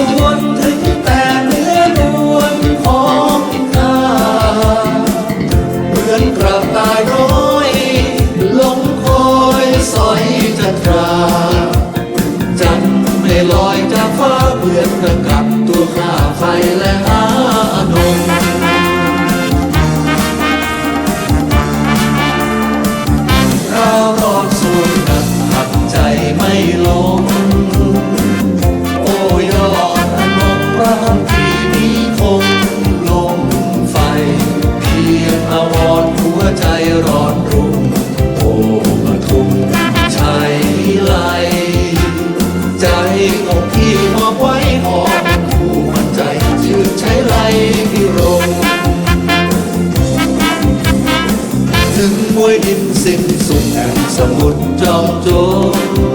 จะวนถึงแต่เนื้อนวลของข้าเหมือกระตายอยลงคอยสอยจะตราจันไม่ลอยจากฟ้าเหมือนกับตัวข้าไฟและ ห้วยดินสิ้นสุดแห่งสมุทรจอมโจร